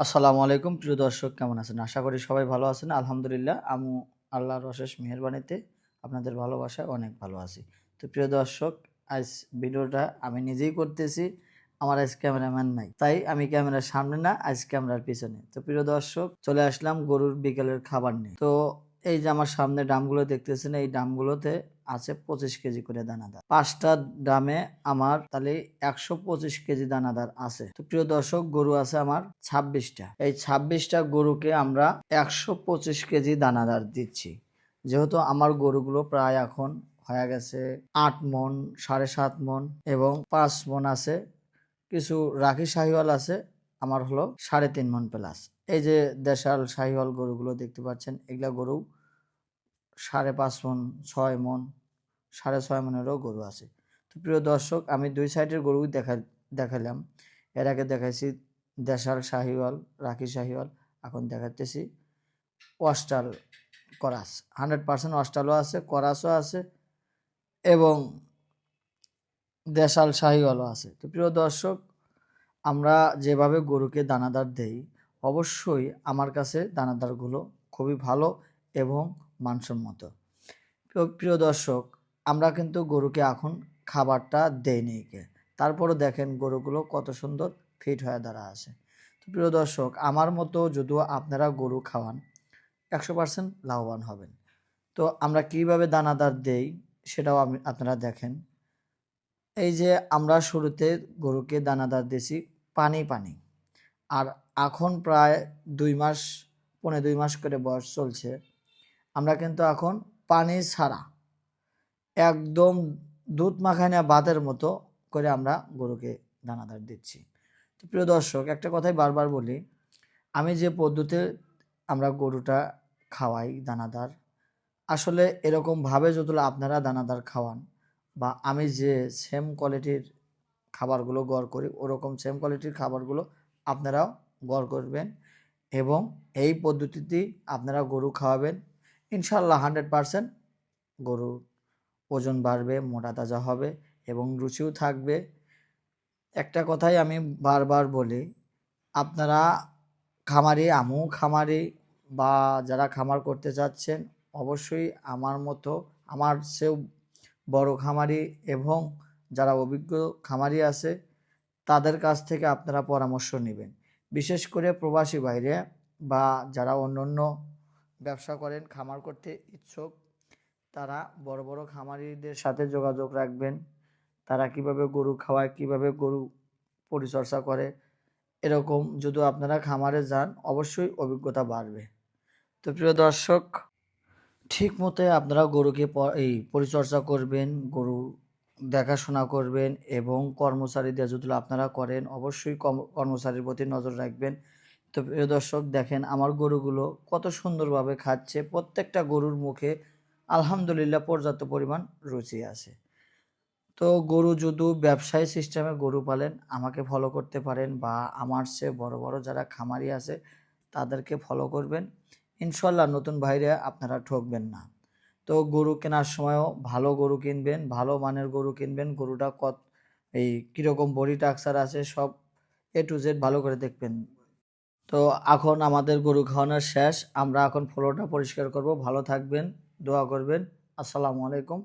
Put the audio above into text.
আসসালামু আলাইকুম, প্রিয় দর্শক, কেমন আছেন? আশা করি সবাই ভালো আছেন। আলহামদুলিল্লাহ আমি আল্লাহর অশেষ মেহরবানিতে আপনাদের ভালোবাসায় অনেক ভালো আছি। তো প্রিয় দর্শক, আজ ভিডিওটা আমি নিজেই করতেছি, আমার আজ ক্যামেরাম্যান নাই, তাই আমি ক্যামেরার সামনে না, আজ ক্যামেরার পিছনে। তো প্রিয় দর্শক, চলে আসলাম গরুর বিকেলের খাবার নিয়ে। তো এই যে আমার সামনে ডামগুলো দেখতেছেন, এই ড্রামগুলোতে আছে পঁচিশ কেজি করে দানাদার। পাঁচটা ড্রামে আমার তাহলে একশো পঁচিশ কেজি দানাদার আছে। তো প্রিয় দর্শক, গরু আছে আমার ছাব্বিশটা। এই ছাব্বিশটা গরুকে আমরা একশো পঁচিশ কেজি দানাদার দিচ্ছি। যেহেতু আমার গরুগুলো প্রায় এখন হয়ে গেছে আট মন, সাড়ে সাত মন এবং পাঁচ মন আছে। কিছু রাখি শাহিওয়াল আছে, আমার হলো সাড়ে তিন মন প্লাস। এই যে দেশাল, শাহিওয়াল গরুগুলো দেখতে পাচ্ছেন, এগুলা গরু সাড়ে পাঁচ মন, ছয় মন, সাড়ে ছয় মনেরও গরু আছে। তো প্রিয় দর্শক, আমি দুই সাইডের গরু দেখা, দেখালাম। এর আগে দেখাইছি দেশাল, শাহিওয়াল, রাখি শাহিওয়াল, এখন দেখাতেছি ওয়াস্টাল করাস। হান্ড্রেড পার্সেন্ট অস্টালও আছে, করাসও আছে এবং দেশাল, শাহিওয়ালও আছে। তো প্রিয় দর্শক, আমরা যেভাবে গরুকে দানাদার দেই অবশ্যই আমার কাছে দানাদারগুলো খুবই ভালো এবং মানসম্মত। প্রিয় দর্শক, আমরা কিন্তু গরুকে এখন খাবারটা দেই কে তারপরও দেখেন গরুগুলো কত সুন্দর ফিট হয়ে দাঁড়া আছে। তো প্রিয় দর্শক, আমার মতো যদিও আপনারা গরু খাওয়ান, একশো পার্সেন্ট লাভবান হবেন। তো আমরা কীভাবে দানাদার দেই সেটাও আপনারা দেখেন। এই যে আমরা শুরুতে গরুকে দানাদার দিয়েছি পানি পানি। আর এখন প্রায় দুই মাস পনেরো দুই মাস করে বয়স চলছে। আমরা কিন্তু এখন পানি ছাড়া একদম দুধ মাখানা ভাতের মতো করে আমরা গরুকে দানাদার দিচ্ছি। তো প্রিয় দর্শক, একটা কথাই বারবার বলি, আমি যে পদ্ধতিতে আমরা গরুটা খাওয়াই দানাদার, আসলে এরকমভাবে যদি আপনারা দানাদার খাওয়ান বা আমি যে সেম কোয়ালিটির খাবারগুলো গড় করি, ওরকম সেম কোয়ালিটির খাবারগুলো আপনারাও গড় করবেন এবং এই পদ্ধতিতেই আপনারা গরু খাওয়াবেন। ইনশাল্লাহ হান্ড্রেড পারসেন্ট গরুর ওজন বাড়বে, মোটা তাজা হবে এবং রুচিও থাকবে। একটা কথাই আমি বারবার বলি, আপনারা খামারি আমু খামারি বা যারা খামার করতে চাচ্ছেন, অবশ্যই আমার মতো, আমার সেও বড় খামারি এবং যারা অভিজ্ঞ খামারি আছে তাদের কাছ থেকে আপনারা পরামর্শ নেবেন। বিশেষ করে প্রবাসী বাইরে বা যারা অন্য অন্য ব্যবসা করেন, খামার করতে ইচ্ছুক, তারা বড় বড় খামারিদের সাথে যোগাযোগ রাখবেন। তারা কীভাবে গরু খাওয়ায়, কীভাবে গরু পরিচর্যা করে, এরকম যদি আপনারা খামারে যান, অবশ্যই অভিজ্ঞতা বাড়বে। তো প্রিয় দর্শক, ঠিক মতো আপনারা গরুকে এই পরিচর্যা করবেন, গরু দেখাশোনা করবেন এবং কর্মচারীদের যদি আপনারা করেন, অবশ্যই কর্মচারীর প্রতি নজর রাখবেন। তো প্রিয় দর্শক, দেখেন আমার গরুগুলো কত সুন্দরভাবে খাচ্ছে। প্রত্যেকটা গরুর মুখে আলহামদুলিল্লাহ পর্যাপ্ত পরিমাণ রুচি আছে। তো গরু যদি ব্যবসায়ী সিস্টেমে গরু পালেন, আমাকে ফলো করতে পারেন বা আমার সে বড় বড় যারা খামারি আছে, তাদেরকে ফলো করবেন। ইনশাল্লাহ নতুন ভাইরা আপনারা ঠকবেন না। তো গরু কেনার সময়ও ভালো গরু কিনবেন, ভালো মানের গরু কিনবেন, গরুটা কত, এই কীরকম বডি টাকসার আছে সব এ টু জেড ভালো করে দেখবেন। তো এখন আমাদের গরু খাওয়ানোর শেষ, আমরা এখন ফলোটা পরিষ্কার করব, ভালো থাকবেন, দোয়া করবেন, আসসালামু আলাইকুম।